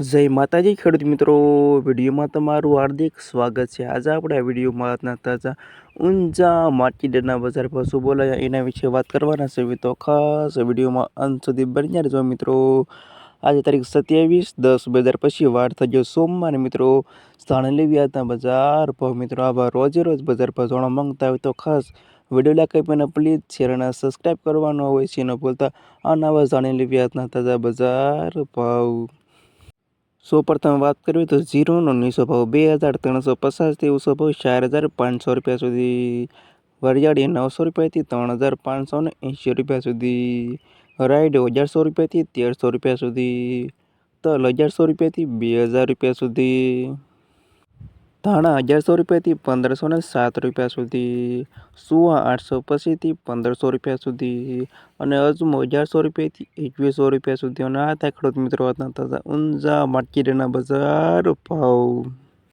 જય માતાજી, ખેડૂત મિત્રો. વિડીયોમાં તમારું હાર્દિક સ્વાગત છે. આજે આપણે આ વિડીયોમાં તાજા, ઊંઝા માર્કેટના બજાર પર શું બોલાયા એના વિશે વાત કરવાના છે. તો ખાસ વિડીયોમાં અંત સુધી બની રહેજો મિત્રો. આજે તારીખ સત્યાવીસ દસ બે હજાર પછી વાર થઈ ગયો સોમવાર મિત્રો. સ્થાને લેવી બજાર પર મિત્રો. આવા રોજે રોજ બજાર પર જોવા માંગતા હોય તો ખાસ વીડિયો લાઈક પહેલાં પ્લીઝ શેર અને સબસ્ક્રાઈબ કરવાનો હોય છે ન બોલતા આ નવા જાણી લેવી આજના તાજા બજાર ભાવ. સૌ પ્રથમ વાત કરવી તો ઝીરોનો નીચો ભાવ બે હજાર ત્રણસો પચાસથી ઊંચો ભાવ ચાર હજાર પાંચસો રૂપિયા સુધી. વરિયાળી નવસો રૂપિયાથી ત્રણ હજાર પાંચસો ને એંશી રૂપિયા સુધી. રાઈડ અગિયારસો રૂપિયાથી તેરસો રૂપિયા સુધી. તલ અગિયારસો રૂપિયાથી બે હજાર રૂપિયા સુધી. ધાણા અગિયારસો રૂપિયાથી પંદરસો ને સાત રૂપિયા સુધી, સુવા આઠસો પછીથી પંદરસો રૂપિયા સુધી અને અજમો અગિયારસો રૂપિયાથી એકવીસો રૂપિયા સુધી. અને આ થાય ખેડૂત મિત્રો ઊંઝા માર્કેટના બજાર ભાવ.